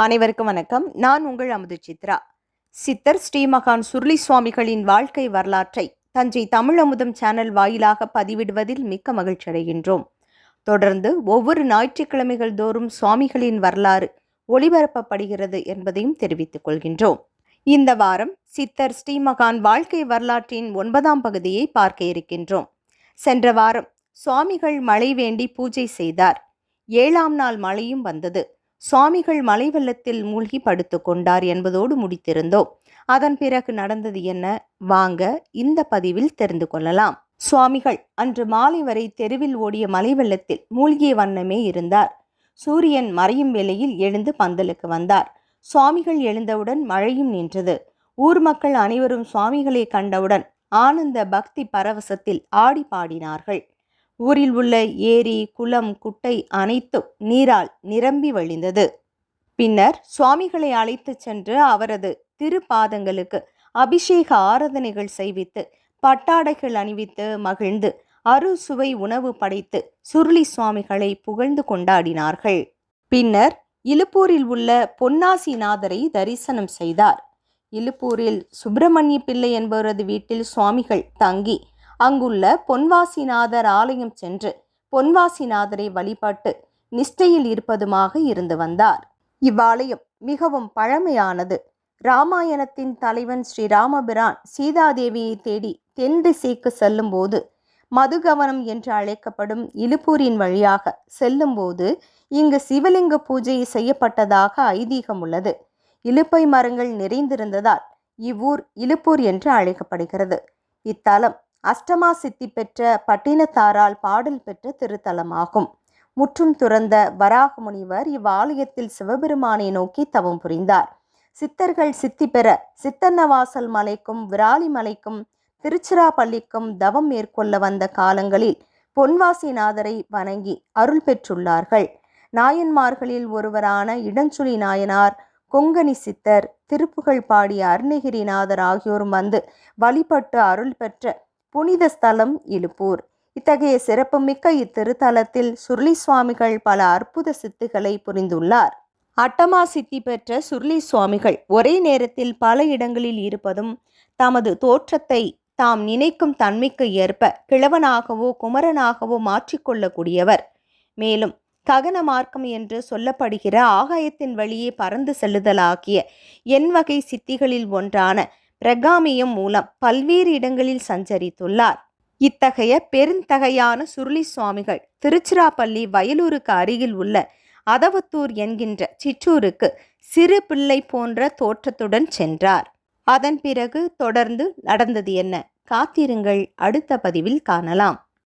அனைவருக்கும் வணக்கம். நான் உங்கள் அமுது சித்ரா. சித்தர் ஸ்ரீமகான் சுருளி சுவாமிகளின் வாழ்க்கை வரலாற்றை தஞ்சை தமிழ் அமுதம் சேனல் வாயிலாக பதிவிடுவதில் மிக்க மகிழ்ச்சி அடைகின்றோம். தொடர்ந்து ஒவ்வொரு ஞாயிற்றுக்கிழமைகள் தோறும் சுவாமிகளின் வரலாறு ஒளிபரப்பப்படுகிறது என்பதையும் தெரிவித்துக் கொள்கின்றோம். இந்த வாரம் சித்தர் ஸ்ரீமகான் வாழ்க்கை வரலாற்றின் ஒன்பதாம் பகுதியை பார்க்க இருக்கின்றோம். சென்ற வாரம் சுவாமிகள் மழை வேண்டி பூஜை செய்தார். ஏழாம் நாள் மழையும் வந்தது. சுவாமிகள் மலை வெள்ளத்தில் மூழ்கி படுத்து கொண்டார் என்பதோடு முடித்திருந்தோம். அதன் பிறகு நடந்தது என்ன? வாங்க இந்த பதிவில் தெரிந்து கொள்ளலாம். சுவாமிகள் அன்று மாலை வரை தெருவில் ஓடிய மலை வெள்ளத்தில் மூழ்கிய வண்ணமே இருந்தார். சூரியன் மறையும் வேளையில் எழுந்து பந்தலுக்கு வந்தார். சுவாமிகள் எழுந்தவுடன் மழையும் நின்றது. ஊர் மக்கள் அனைவரும் சுவாமிகளை கண்டவுடன் ஆனந்த பக்தி பரவசத்தில் ஆடி பாடினார்கள். ஊரில் உள்ள ஏரி குளம் குட்டை அனைத்தும் நீரால் நிரம்பி வழிந்தது. பின்னர் சுவாமிகளை அழைத்துச் சென்று அவரது திருப்பாதங்களுக்கு அபிஷேக ஆராதனைகள் செய்வித்து பட்டாடைகள் அணிவித்து மகிழ்ந்து அறுசுவை உணவு படைத்து சுருளி சுவாமிகளை புகழ்ந்து கொண்டாடினார்கள். பின்னர் இலுப்பூரில் உள்ள பொன்னாசிநாதரை தரிசனம் செய்தார். இலுப்பூரில் சுப்பிரமணிய பிள்ளை என்பவரது வீட்டில் சுவாமிகள் தங்கி அங்குள்ள பொன்வாசிநாதர் ஆலயம் சென்று பொன்வாசிநாதரை வழிபட்டு நிஷ்டையில் இருப்பதுமாக இருந்து வந்தார். இவ்வாலயம் மிகவும் பழமையானது. ராமாயணத்தின் தலைவன் ஸ்ரீராமபிரான் சீதாதேவியை தேடி தென் திசைக்கு செல்லும்போது மதுகவனம் என்று அழைக்கப்படும் இலுப்பூரின் வழியாக செல்லும்போது இங்கு சிவலிங்க பூஜை செய்யப்பட்டதாக ஐதீகம் உள்ளது. இலுப்பை மரங்கள் நிறைந்திருந்ததால் இவ்வூர் இலுப்பூர் என்று அழைக்கப்படுகிறது. இத்தலம் அஷ்டமா சித்தி பெற்ற பட்டினத்தாரால் பாடல் பெற்ற திருத்தலமாகும். முற்றும் துறந்த வராக முனிவர் இவ்வாலயத்தில் சிவபெருமானை நோக்கி தவம் புரிந்தார். சித்தர்கள் சித்தி பெற சித்தன்னவாசல் மலைக்கும் விராலி மலைக்கும் திருச்சிராப்பள்ளிக்கும் தவம் மேற்கொள்ள வந்த காலங்களில் பொன்வாசிநாதரை வணங்கி அருள் பெற்றுள்ளார்கள். நாயன்மார்களில் ஒருவரான இடஞ்சுழி நாயனார் கொங்கணி சித்தர் திருப்புகழ் பாடிய அருணகிரிநாதர் ஆகியோரும் வந்து வழிபட்டு அருள் பெற்ற புனித ஸ்தலம் இலுப்பூர். இத்தகைய சிறப்புமிக்க இத்திருத்தலத்தில் சுருளி சுவாமிகள் பல அற்புத சித்துகளை புரிந்துள்ளார். அட்டமா சித்தி பெற்ற சுருளி சுவாமிகள் ஒரே நேரத்தில் பல இடங்களில் இருப்பதும் தமது தோற்றத்தை தாம் நினைக்கும் தன்மைக்கு ஏற்ப கிழவனாகவோ குமரனாகவோ மாற்றிக்கொள்ளக்கூடியவர் மேலும் ககன மார்க்கம் என்று சொல்லப்படுகிற ஆகாயத்தின் வழியே பறந்து செல்லுதலாகிய என் வகை சித்திகளில் ஒன்றான பிரகாமியம் மூலம் பல்வேறு இடங்களில் சஞ்சரித்துள்ளார். இத்தகைய பெருந்தகையான சுருளி சுவாமிகள் திருச்சிராப்பள்ளி வயலூருக்கு அருகில் உள்ள அதவத்தூர் என்கின்ற சிற்றூருக்கு சிறு பிள்ளை போன்ற தோற்றத்துடன் சென்றார். அதன் பிறகு தொடர்ந்து நடந்தது என்ன? காத்திருங்கள். அடுத்த பதிவில் காணலாம்.